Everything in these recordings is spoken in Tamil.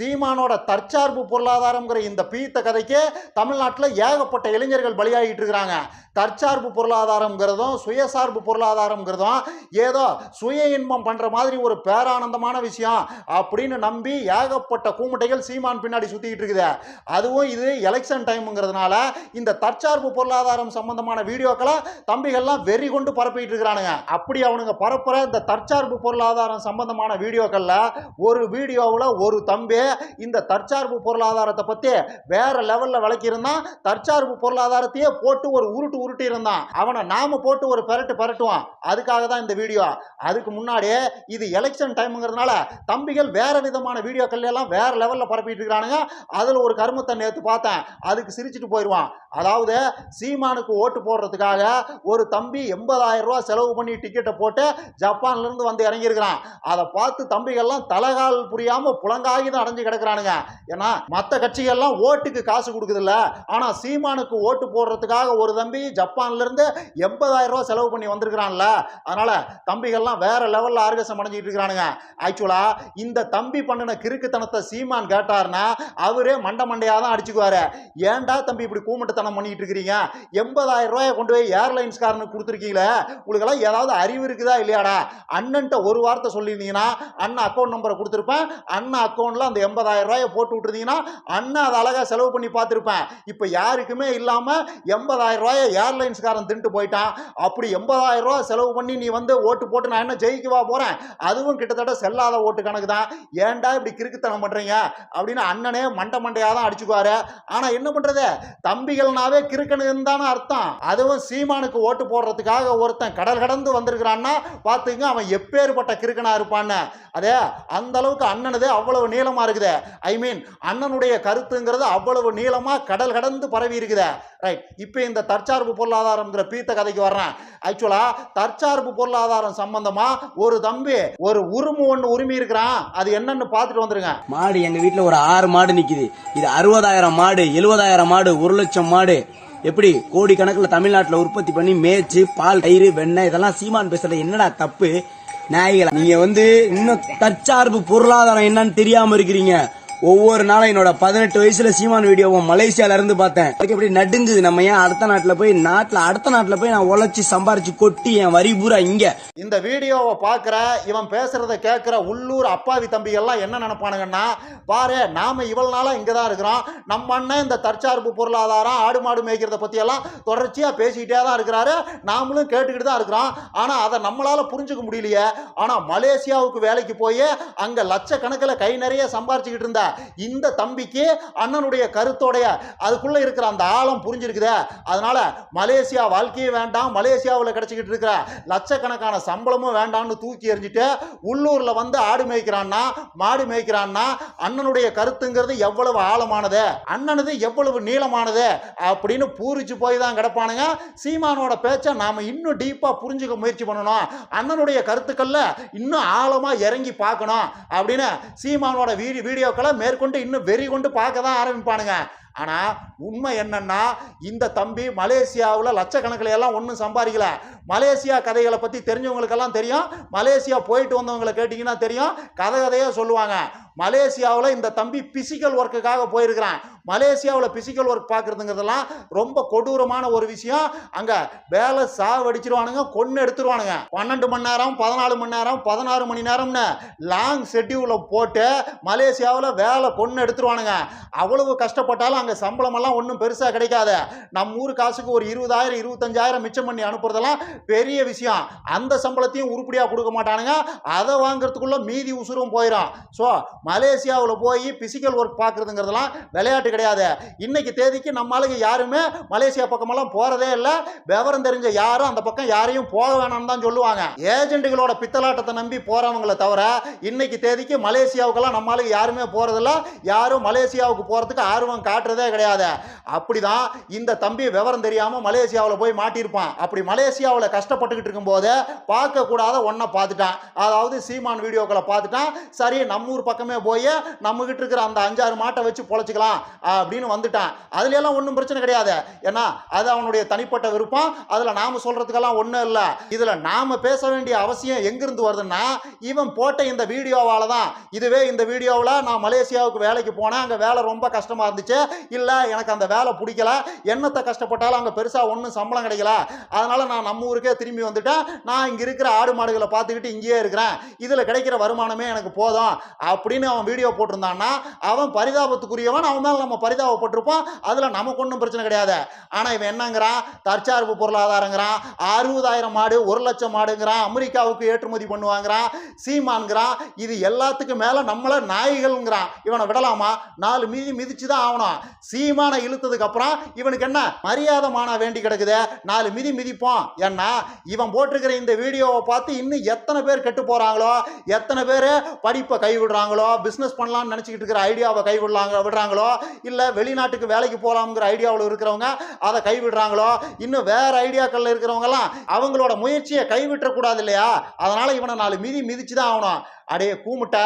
சீமானோட தற்சார்பு பொருளாதாரம்ங்கிற இந்த பீத்த கதைக்கு தமிழ்நாட்டில் ஏகப்பட்ட இளைஞர்கள் பலியாகிட்டு இருக்கிறாங்க. தற்சார்பு பொருளாதாரம்ங்கிறதும் சுயசார்பு பொருளாதாரம்ங்கிறதும் ஏதோ சுய இன்பம் பண்ணுற மாதிரி ஒரு பேரானந்தமான விஷயம் அப்படின்னு நம்பி ஏகப்பட்ட கூமுட்டைகள் சீமான் பின்னாடி சுற்றிக்கிட்டு இருக்குது. அதுவும் இது எலெக்ஷன் டைமுங்கிறதுனால இந்த தற்சார்பு பொருளாதாரம் சம்பந்தமான வீடியோக்களை தம்பிகள்லாம் வெறி கொண்டு பரப்பிட்டு இருக்கிறானுங்க. அப்படி அவனுங்க பரப்புற இந்த தற்சார்பு பொருளாதாரம் சம்பந்தமான வீடியோக்களில் ஒரு வீடியோவில் ஒரு தம்பி இந்த தற்சார்பு பொருளாதாரத்தை பத்தி வேற லெவல்ல விளக்கியிருந்தான். தற்சார்பு பொருளாதாரத்தையே போட்டு ஒரு உருட்டு உருட்டி இருந்தான். அவனை நாம போட்டு ஒரு பெரட்டு பெரட்டுவான். அதுக்காக தான் இந்த வீடியோ அதுக்கு முன்னாடியே இது எலெக்ஷன் டைம்ங்கிறதுனால தம்பிகள் வேற விதமான வீடியோக்கள் எல்லாம் வேற லெவல்ல பரப்பிட்டு இருக்கிறானுங்க. அதுல ஒரு கருமத்தை நேத்து பார்த்தேன். அதுக்கு சிரிச்சுட்டு போயிடுவான் அதாவது சீமானுக்கு ஓட்டு போடுறதுக்காக ஒரு தம்பி எண்பதாயிரம் ரூபாய் செலவு பண்ணி டிக்கெட்டை போட்டு ஜப்பான்ல இருந்து வந்து இறங்கியிருக்கிறான். அதை பார்த்து தம்பிகள்லாம் தலகால் புரியாம புலங்காகி தான் அடைஞ்சு கிடக்குறானுங்க. ஏன்னா மற்ற கட்சிகள்லாம் ஓட்டுக்கு காசு கொடுக்குதுல்ல. ஆனால் சீமானுக்கு ஓட்டு போடுறதுக்காக ஒரு தம்பி ஜப்பான்லேருந்து எண்பதாயிரம் ரூபாய் செலவு பண்ணி வந்திருக்கிறான்ல. அதனால் தம்பிகள்லாம் வேற லெவல்ல ஆர்கசம் அடைஞ்சிட்டு இருக்கிறானுங்க. ஆக்சுவலா இந்த தம்பி பண்ணின கிறுக்குத்தனத்தை சீமான் கேட்டார்னா அவரே மண்ட மண்டையாக தான் அடிச்சுக்குவாரு. ஏன்டா தம்பி இப்படி கூமட்டத்தனம் பண்ணிட்டு இருக்கிறீங்க? எண்பதாயிரம் ரூபாயை கொண்டு போய் ஏர்லைன்ஸ்காரனுக்கு கொடுத்துருக்கீங்களே? உங்களுக்கெல்லாம் ஏதாவது அறிவு இருக்குதா இல்லையாடா? அண்ணன்ட்ட ஒரு வார்த்தை சொல்லியிருந்தீங்கன்னா அண்ணன் அக்கௌண்ட் நம்பரை கொடுத்துருப்பேன். அண்ணன் அக்கௌண்ட்டில் அந்த எண்பதாயிரம் ரூபாயை போட்டு விட்டுருந்தீங்கன்னா அண்ணன் அதை அழகாக செலவு பண்ணி பார்த்துருப்பேன். இப்போ யாருக்குமே இல்லாமல் எண்பதாயிரம் ரூபாயை ஏர்லைன்ஸ்காரன் தின்ட்டு போயிட்டான். அப்படி எண்பதாயிரம் ரூபா செலவு பண்ணி நீ வந்து ஓட்டு போட்டு நான் என்ன ஜெயிக்கவா போகிறேன் அதுவும் கிட்டத்தட்ட செல்லாத ஓட்டு கணக்கு தான். ஏன்டா இப்படி கிறுக்குத்தனம் பண்ணுறீங்க அப்படின்னு அண்ணனே மண்டை மண்டையாக தான் அடிச்சுக்குவாரு. ஆனால் என்ன பண்ணுறது தம்பிகள்னாவே கிறுக்கணுன்னு தானே அர்த்தம். அதுவும் சீமானுக்கு ஓட்டு போடுறதுக்காக ஒருத்தன் கடல் கடந்து வந்திருக்கிறான்னா பார்த்துங்க அவன் எப்பேற்பட்ட கிறுக்கனா இருப்பான்னு. அதே அந்த அளவுக்கு அண்ணனதே அவ்வளவு நீளமாக இருக்குது ஐ மீன் அண்ணனுடைய கருத்துங்கிறது அவ்வளவு நீளமா கடல் கடந்து பரவி இருக்குது. ரைட் இப்போ இந்த தற்சார்பு பொருளாதாரம்ங்கிற பீத்த கதைக்கு வர்றேன். ஆக்சுவலா தற்சார்பு பொருளாதாரம் சம்பந்தமா ஒரு தம்பி ஒரு உருமு ஒன்று உரிமை இருக்கிறான். அது என்னன்னு பார்த்துட்டு வந்துருங்க. மாடு எங்க வீட்டில் ஒரு ஆறு மாடு நிக்குது. இது அறுபதாயிரம் மாடு எழுபதாயிரம் மாடு ஒரு லட்சம் மாடு. எப்படி? கோடி கணக்கில் தமிழ்நாட்டில் உற்பத்தி பண்ணி மேய்ச்சி பால் தயிர் வெண்ணெய் இதெல்லாம் சீமான் பேசுறது என்னடா தப்பு? நாய்களா நீங்க வந்து இன்னும் தற்சார்பு பொருளாதாரம் என்னன்னு தெரியாம இருக்கிறீங்க. ஒவ்வொரு நாளும் என்னோட பதினெட்டு வயசுல சீமான் வீடியோவை மலேசியால இருந்து பார்த்தேன். அதுக்கு எப்படி நடுங்குது? நம்ம ஏன் அடுத்த நாட்டுல போய் நாட்டுல அடுத்த நாட்டுல போய் நான் உழைச்சி சம்பாரிச்சு கொட்டி என் வரி பூரா இங்க. இந்த வீடியோவை பார்க்குற இவன் பேசுறத கேட்குற உள்ளூர் அப்பாவி தம்பிகள்லாம் என்ன நினைப்பானுங்கன்னா பாரு நாம இவ்வளவு நாளா இங்கே தான் இருக்கிறோம். நம்ம அண்ணன் இந்த தற்சார்பு பொருளாதாரம் ஆடு மாடு மேய்க்கிறத பற்றியெல்லாம் தொடர்ச்சியாக பேசிக்கிட்டே தான் இருக்கிறாரு. நாமளும் கேட்டுக்கிட்டு தான் இருக்கிறோம். ஆனால் அதை நம்மளால புரிஞ்சுக்க முடியலையே. ஆனால் மலேசியாவுக்கு வேலைக்கு போய் அங்கே லட்சக்கணக்கில் கை நிறைய சம்பாரிச்சுக்கிட்டு இருந்தா இந்த தம்பிக்கு அண்ணனுடைய கருத்தோடைய. அதுக்குள்ள இருக்கிற அந்த ஆழம் புரிஞ்சிருக்குதே. அதனால மலேசியா வாழ்க்கையே வேண்டாம் மலேசியாவில் கிடைச்சிக்கிட்டு இருக்கிற லட்சக்கணக்கான சம்பளமும் வேண்டாம்னு தூக்கி எறிஞ்சிட்டு உள்ளூரில் வந்து ஆடு மேய்க்கிறான்னா மாடு மேய்க்கிறான்னா அண்ணனுடைய கருத்துங்கிறது எவ்வளவு ஆழமானது அண்ணனது எவ்வளவு நீளமானது அப்படின்னு பூரிச்சு போய் தான் கிடப்பானுங்க. சீமானோட பேச்சை நாம இன்னும் டீப்பாக புரிஞ்சுக்க முயற்சி பண்ணணும். அண்ணனுடைய கருத்துக்களில் இன்னும் ஆழமாக இறங்கி பார்க்கணும் அப்படின்னு சீமானோட வீடியோ வீடியோக்களை மேற்கொண்டு இன்னும் வெறி கொண்டு பார்க்க தான் ஆரம்பிப்பானுங்க. ஆனால் உண்மை என்னன்னா இந்த தம்பி மலேசியாவில் லட்சக்கணக்கில் எல்லாம் ஒன்றும் சம்பாதிக்கல. மலேசியா கதைகளை பற்றி தெரிஞ்சவங்களுக்கெல்லாம் தெரியும். மலேசியா போயிட்டு வந்தவங்களை கேட்டிங்கன்னா தெரியும். கதை கதையாக சொல்லுவாங்க. மலேசியாவில் இந்த தம்பி பிசிக்கல் ஒர்க்குக்காக போயிருக்கிறான். மலேசியாவில் பிசிக்கல் ஒர்க் பார்க்குறதுங்கிறதெல்லாம் ரொம்ப கொடூரமான ஒரு விஷயம். அங்கே வேலை சாவடிச்சிருவானுங்க கொன்று எடுத்துருவானுங்க. பன்னெண்டு மணி நேரம் பதினாலு மணி நேரம் பதினாறு மணி நேரம்னு லாங் ஷெட்யூலில் போட்டு மலேசியாவில் வேலை கொன்று எடுத்துருவானுங்க. அவ்வளவு கஷ்டப்பட்டாலும் அங்கே சம்பளமெல்லாம் ஒன்றும் பெருசாக கிடைக்காது. நம்ம ஊர் காசுக்கு ஒரு இருபதாயிரம் இருபத்தஞ்சாயிரம் மிச்சம் பண்ணி அனுப்புறதெல்லாம் பெரிய விஷயம். அந்த சம்பளத்தையும் உருப்படியாக கொடுக்க மாட்டானுங்க. அதை வாங்குறதுக்குள்ளே மீதி உசுரும் போயிடும் ஸோ மலேசியாவில் போய் பிசிக்கல் ஒர்க் பார்க்குறதுங்கிறதெல்லாம் விளையாட்டு கிடையாது. இன்னைக்கு தேதிக்கு நம்ம யாருமே மலேசியா பக்கமெல்லாம் போகிறதே இல்லை. விவரம் தெரிஞ்ச யாரும் அந்த பக்கம் யாரையும் போக வேணாம்னு தான் சொல்லுவாங்க. ஏஜென்ட்டுகளோட பித்தலாட்டத்தை நம்பி போகிறவங்கள தவிர இன்னைக்கு தேதிக்கு மலேசியாவுக்கெல்லாம் நம்ம யாருமே போகிறதில்ல யாரும் மலேசியாவுக்கு போகிறதுக்கு ஆர்வம் காட்டுறதே கிடையாது. அப்படிதான் இந்த தம்பி விவரம் தெரியாமல் மலேசியாவில் போய் மாட்டியிருப்பான். அப்படி மலேசியாவில் கஷ்டப்பட்டுக்கிட்டு இருக்கும்போது பார்க்கக்கூடாத ஒன்றை பார்த்துட்டான். அதாவது சீமான் வீடியோக்களை பார்த்துட்டான். சரி நம்ம ஊர் பக்கமே மாசமே போய் நம்மகிட்ட இருக்கிற அந்த அஞ்சாறு மாட்டை வச்சு பொழைச்சிக்கலாம் அப்படின்னு வந்துட்டான். அதுல ஒன்றும் பிரச்சனை கிடையாது. ஏன்னா அது அவனுடைய தனிப்பட்ட விருப்பம். அதில் நாம் சொல்கிறதுக்கெல்லாம் ஒன்றும் இல்லை. இதில் நாம் பேச வேண்டிய அவசியம் எங்கேருந்து வருதுன்னா இவன் போட்ட இந்த வீடியோவால் தான். இதுவே இந்த வீடியோவில் நான் மலேசியாவுக்கு வேலைக்கு போனேன். அங்கே வேலை ரொம்ப கஷ்டமாக இருந்துச்சு. இல்லை எனக்கு அந்த வேலை பிடிக்கல. என்னத்தை கஷ்டப்பட்டாலும் அங்கே பெருசாக ஒன்றும் சம்பளம் கிடைக்கல. அதனால் நான் நம்ம ஊருக்கே திரும்பி வந்துட்டேன். நான் இங்கே இருக்கிற ஆடு மாடுகளை பார்த்துக்கிட்டு இங்கேயே இருக்கிறேன். இதில் கிடைக்கிற வருமானமே எனக்கு போதும். அப்படின்னு அவன் வீடியோ போட்டிருந்தான்னா அவன் பரிதாபத்துக்குரியவன் அவன் மேலே நம்ம பரிதாபப்பட்டிருப்போம். அதில் நமக்கு ஒன்றும் பிரச்சனை கிடையாது. ஆனால் இவன் என்னங்கிறான்? தற்சார்பு பொருளாதாரங்கிறான். அறுபதாயிரம் மாடு ஒரு லட்சம் மாடுங்கிறான் அமெரிக்காவுக்கு ஏற்றுமதி பண்ணுவாங்கிறான். சீமான்கிறான் இது எல்லாத்துக்கும் மேலே நம்மளை நாய்கள்ங்கிறான். இவனை விடலாமா? நாலு மீதி மிதிச்சு தான் ஆகணும். சீமானை இழுத்ததுக்கு அப்புறம் இவனுக்கு என்ன? மரியாதை மானா வேண்டி கிடக்குது. நாலு மிதி மிதிப்போம். ஏன்னா இவன் போட்டிருக்கிற இந்த வீடியோவை பார்த்து இன்னும் எத்தனை பேர் கெட்டு போகிறாங்களோ எத்தனை பேர் படிப்பை கைவிடுறாங்களோ பிஸ்னஸ் பண்ணலாம்னு நினச்சிக்கிட்டு இருக்கிற ஐடியாவை கைவிடலாங்க விடுறாங்களோ? இல்லை வெளிநாட்டுக்கு வேலைக்கு போகலாம்ங்கிற ஐடியாவில் இருக்கிறவங்க அதை கைவிடுறாங்களோ இன்னும் வேற ஐடியாக்களில் இருக்கிறவங்கலாம் அவங்களோட முயற்சியை கைவிட்டக்கூடாது இல்லையா? அதனால இவனை நாலு மிதி மிதிச்சு தான் ஆகணும். அடே கூமுட்டை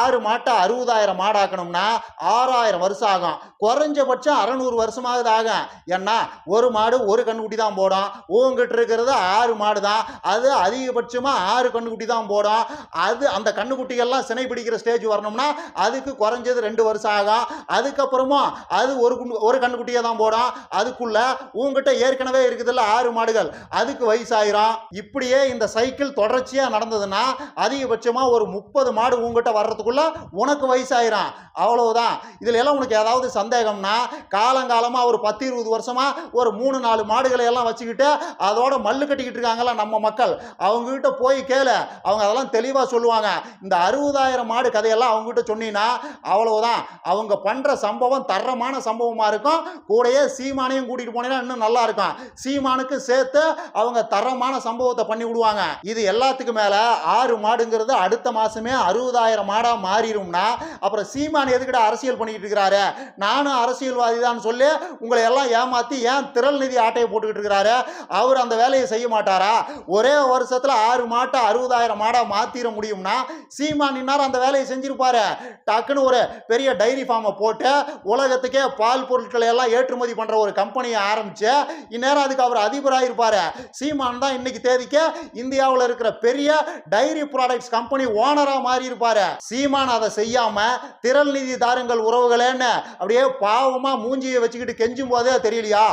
ஆறு மாட்டை அறுபதாயிரம் மாடாக்கணும்னா ஆறாயிரம் வருஷம் ஆகும். குறைஞ்சபட்சம் அறநூறு வருஷமாவது ஆகும். ஏன்னா ஒரு மாடு ஒரு கண்ணுக்குட்டி தான் போடும். உங்ககிட்ட இருக்கிறது ஆறு மாடு தான் அது அதிகபட்சமாக ஆறு கண்ணுக்குட்டி தான் போடும். அது அந்த கண்ணுக்குட்டிகள்லாம் சினை பிடிக்கிற ஸ்டேஜ் வரணும்னா அதுக்கு குறைஞ்சது ரெண்டு வருஷம் ஆகும். அதுக்கப்புறமும் அது ஒரு ஒரு கண்ணுக்குட்டியை தான் போடும். அதுக்குள்ள உங்ககிட்ட ஏற்கனவே இருக்குதுல்ல ஆறு மாடுகள். அதுக்கு வயசாயிரும். இப்படியே இந்த சைக்கிள் தொடர்ச்சியாக நடந்ததுன்னா அதிகபட்சமாக ஒரு முப்பது முப்பது மாடு உங்ககிட்ட வர்றதுக்குள்ள உனக்கு வயசாயிரும். அவ்வளவுதான். இதுல எல்லாம் உனக்கு ஏதாவது சந்தேகம்னா காலங்காலமாக ஒரு பத்து இருபது வருஷமா ஒரு மூணு நாலு மாடுகளை எல்லாம் வச்சுக்கிட்டு அதோட மல்லு கட்டிக்கிட்டு இருக்காங்களா நம்ம மக்கள். அவங்ககிட்ட போய் கேளு. அவங்க அதெல்லாம் தெளிவாக சொல்லுவாங்க. இந்த அறுபதாயிரம் மாடு கதையெல்லாம் அவங்ககிட்ட சொன்னீங்கன்னா அவ்வளவுதான். அவங்க பண்ற சம்பவம் தரமான சம்பவமா இருக்கும். கூடயே சீமானையும் கூட்டிட்டு போனீங்கன்னா இன்னும் நல்லா இருக்கும். சீமானுக்கு சேர்த்து அவங்க தரமான சம்பவத்தை பண்ணி விடுவாங்க. இது எல்லாத்துக்கும் மேல ஆறு மாடுங்கிறது அடுத்த மாதம் மாதமே அறுபதாயிரம் மாடாக மாறிடும்னா அப்புறம் சீமான் எதுக்கிட்ட அரசியல் பண்ணிக்கிட்டு இருக்கிறாரு? நானும் அரசியல்வாதி தான் சொல்லி உங்களை எல்லாம் ஏமாற்றி ஏன் திரள் நிதி ஆட்டையை போட்டுக்கிட்டு இருக்கிறாரு? அவர் அந்த வேலையை செய்ய மாட்டாரா? ஒரே வருஷத்துல ஆறு மாட்டை அறுபதாயிரம் மாடாக மாற்றிட முடியும்னா சீமான் இன்னார் அந்த வேலையை செஞ்சிருப்பாரு? டக்குன்னு ஒரு பெரிய டைரி ஃபார்மை போட்டு உலகத்துக்கே பால் பொருட்களை எல்லாம் ஏற்றுமதி பண்ணுற ஒரு கம்பெனியை ஆரம்பித்து இந்நேரம் அதுக்கு அவர் அதிபராக இருப்பார். சீமான் தான் இன்னைக்கு தேதிக்கு இந்தியாவில் இருக்கிற பெரிய டைரி ப்ராடக்ட்ஸ் கம்பெனி ஓனரா மாறி இருப்பாரு சீமான் அதை செய்யாம திரள் நிதி தாருங்கள் உறவுகளேன்னு அப்படியே பாவமா மூஞ்சியை வச்சுக்கிட்டு கெஞ்சும் போதே தெரியலையா?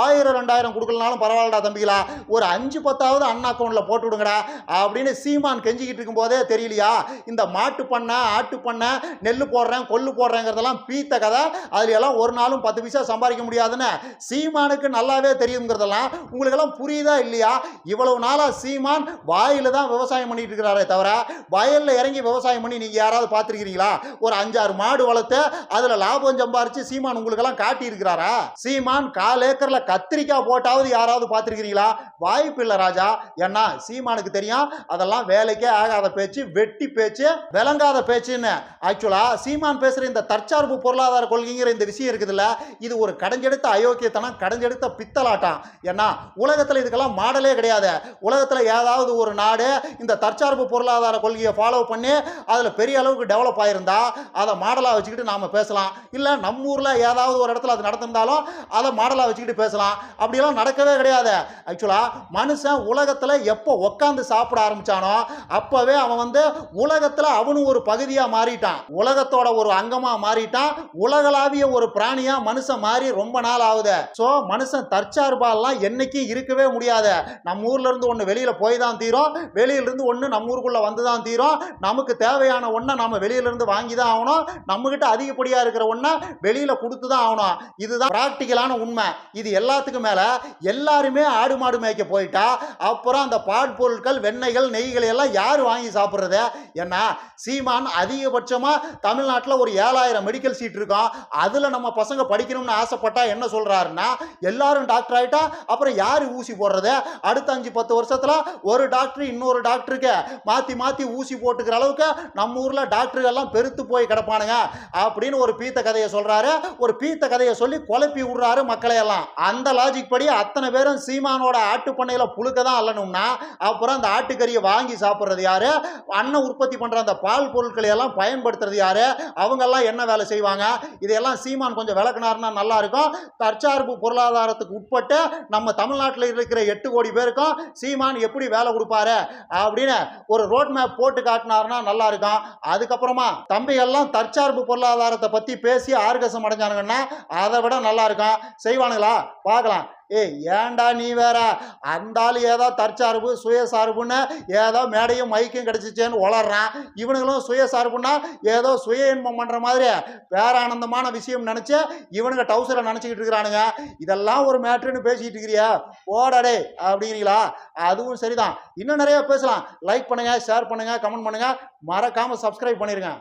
ஆயிரம் ரெண்டாயிரம் கொடுக்கலனாலும் பரவாயில்லடா தம்பிகளா. ஒரு அஞ்சு பத்தாவது அண்ணா அக்கௌண்ட்ல போட்டு விடுங்கடா அப்படின்னு சீமான் கெஞ்சிக்கிட்டு இருக்கும் போதே தெரியலையா? இந்த மாட்டு பண்ணை ஆட்டு பண்ணை நெல் போடுறேன் கொள்ளு போடுறேங்கிறதெல்லாம் பீத்த கதை. அதுல எல்லாம் ஒரு நாளும் பத்து பைசா சம்பாதிக்க முடியாதுன்னு சீமானுக்கு நல்லாவே தெரியுங்கிறதெல்லாம் உங்களுக்கெல்லாம் புரியுதா இல்லையா? இவ்வளவு நாளா சீமான் வாயில தான் விவசாயம் பண்ணிட்டு இருக்கிறாரே தவிர வயல்ல இறங்கி விவசாயம் பண்ணி நீங்கள் யாராவது பார்த்துருக்கிறீங்களா? ஒரு அஞ்சாறு மாடு வளர்த்து அதில் லாபம் சம்பாரிச்சு சீமான் உங்களுக்கெல்லாம் காட்டியிருக்கிறாரா? சீமான் கால் ஏக்கரில் கத்திரிக்காய் போட்டாவது யாராவது பார்த்துருக்கிறீங்களா? வாய்ப்பு இல்லை ராஜா. ஏன்னா சீமானுக்கு தெரியும் அதெல்லாம் வேலைக்கே ஆகாத பேச்சு வெட்டி பேச்சு விளங்காத பேச்சுன்னு. ஆக்சுவலாக சீமான் பேசுகிற இந்த தற்சார்பு பொருளாதார கொள்கைங்கிற இந்த விஷயம் இருக்குதுல்ல இது ஒரு கடைஞ்செடுத்த அயோக்கியத்தனம் கடைஞ்செடுத்த பித்தலாட்டம். ஏன்னா உலகத்தில் இதுக்கெல்லாம் மாடலே கிடையாது. உலகத்தில் ஏதாவது ஒரு நாடு இந்த தற்சார்பு பொருளாதார கொள்கையை ஃபாலோ பண்ணி அதில் பெரிய அளவுக்கு டெவலப் ஆயிருந்தா அதை மாடலாக வச்சுக்கிட்டு நாம் பேசலாம். இல்லை நம்ம ஊரில் ஏதாவது ஒரு இடத்துல அது நடந்திருந்தாலும் அதை மாடலாக வச்சுக்கிட்டு பேசலாம். அப்படியெல்லாம் நடக்கவே கிடையாது. ஆக்சுவலாக மனுஷன் உலகத்தில் எப்போ உட்காந்து சாப்பிட ஆரம்பித்தானோ அப்போவே அவன் வந்து உலகத்தில் அவனும் ஒரு பகுதியாக மாறிட்டான். உலகத்தோட ஒரு அங்கமாக மாறிட்டான். உலகளாவிய ஒரு பிராணியாக மனுஷன் மாறி ரொம்ப நாள் ஆகுது. ஸோ மனுஷன் தற்சார்பாலாம் என்னைக்கும் இருக்கவே முடியாது. நம்ம ஊர்லேருந்து இருந்து வெளியில் போய் தான் தீரும் வெளியிலிருந்து ஒன்று நம்ம ஊருக்குள்ளே வந்து தான் தீரும். நமக்கு தேவையான ஒன்றை நம்ம வெளியில இருந்து வாங்கி தான் ஆகணும். நம்ம கிட்ட அதிகப்படியா இருக்கிற ஒன்றை வெளியில கொடுத்து தான் ஆகணும். இதுதான் ப்ராக்டிக்கலான உண்மை. இது எல்லாத்துக்கும் மேல எல்லாருமே ஆடு மாடு மேய்க்க போயிட்டா அப்புறம் அந்த பால் பொருட்கள் வெண்ணெய்கள் நெய்கள் எல்லாம் யார் வாங்கி சாப்பிட்றது? ஏன்னா சீமான் அதிகபட்சமா தமிழ்நாட்டில் ஒரு ஏழாயிரம் மெடிக்கல் சீட் இருக்கும் அதுல நம்ம பசங்க படிக்கணும்னு ஆசைப்பட்டா என்ன சொல்றாருன்னா எல்லாரும் டாக்டர் ஆகிட்டா அப்புறம் யாரு ஊசி போடுறது? அடுத்த அஞ்சு பத்து வருஷத்துல ஒரு டாக்டர் இன்னொரு டாக்டருக்கு மாத்தி மாத்தி ஊசி போட்டு போட்டுக்கிற அளவுக்கு நம்ம ஊரில் டாக்டர்கள் எல்லாம் பெருத்து போய் கிடப்பானுங்க அப்படின்னு ஒரு பீத்த கதையை சொல்கிறாரு ஒரு பீத்த கதையை சொல்லி குழப்பி விடுறாரு மக்களையெல்லாம் அந்த லாஜிக் படி அத்தனை பேரும் சீமானோட ஆட்டு புழுக்க தான் அல்லணும்னா அப்புறம் அந்த ஆட்டுக்கறியை வாங்கி சாப்பிட்றது யார்? அண்ணன் உற்பத்தி பண்ணுற அந்த பால் பொருட்களை எல்லாம் பயன்படுத்துறது யார்? அவங்கெல்லாம் என்ன வேலை செய்வாங்க? இதையெல்லாம் சீமான் கொஞ்சம் விளக்குனாருன்னா நல்லாயிருக்கும் தற்சார்பு பொருளாதாரத்துக்கு உட்பட்டு நம்ம தமிழ்நாட்டில் இருக்கிற எட்டு கோடி பேருக்கும் சீமான் எப்படி வேலை கொடுப்பாரு? அப்படின்னு ஒரு ரோட் மேப் போட்டு காட்டினாருன்னா நல்லா இருக்கும். அதுக்கப்புறமா தம்பிகள்லாம் தற்சார்பு பொருளாதாரத்தை பத்தி பேசி ஆர்கசம் அடைஞ்சானுங்கன்னா அதை விட நல்லா இருக்கும். செய்வானுங்களா? பார்க்கலாம். ஏய் ஏன்டா நீ வேற? அந்த ஆள் ஏதோ தற்சார்பு சுயசார்புன்னு ஏதோ மேடையும் மைக்கும் கிடைச்சிச்சேன்னு வளர்றான் இவனுங்களும் சுயசார்புன்னா ஏதோ சுய இன்பம் பண்ணுற மாதிரி பேரானந்தமான விஷயம் நினச்சி இவனுங்க டவுசரை நினச்சிக்கிட்டு இருக்கிறானுங்க. இதெல்லாம் ஒரு மேட்ருன்னு பேசிக்கிட்டு இருக்கிறியா? ஓடடே அப்படிங்கிறீங்களா? அதுவும் சரிதான். இன்னும் நிறைய பேசலாம். லைக் பண்ணுங்கள் ஷேர் பண்ணுங்கள் கமெண்ட் பண்ணுங்கள் மறக்காமல் சப்ஸ்கிரைப் பண்ணிடுங்க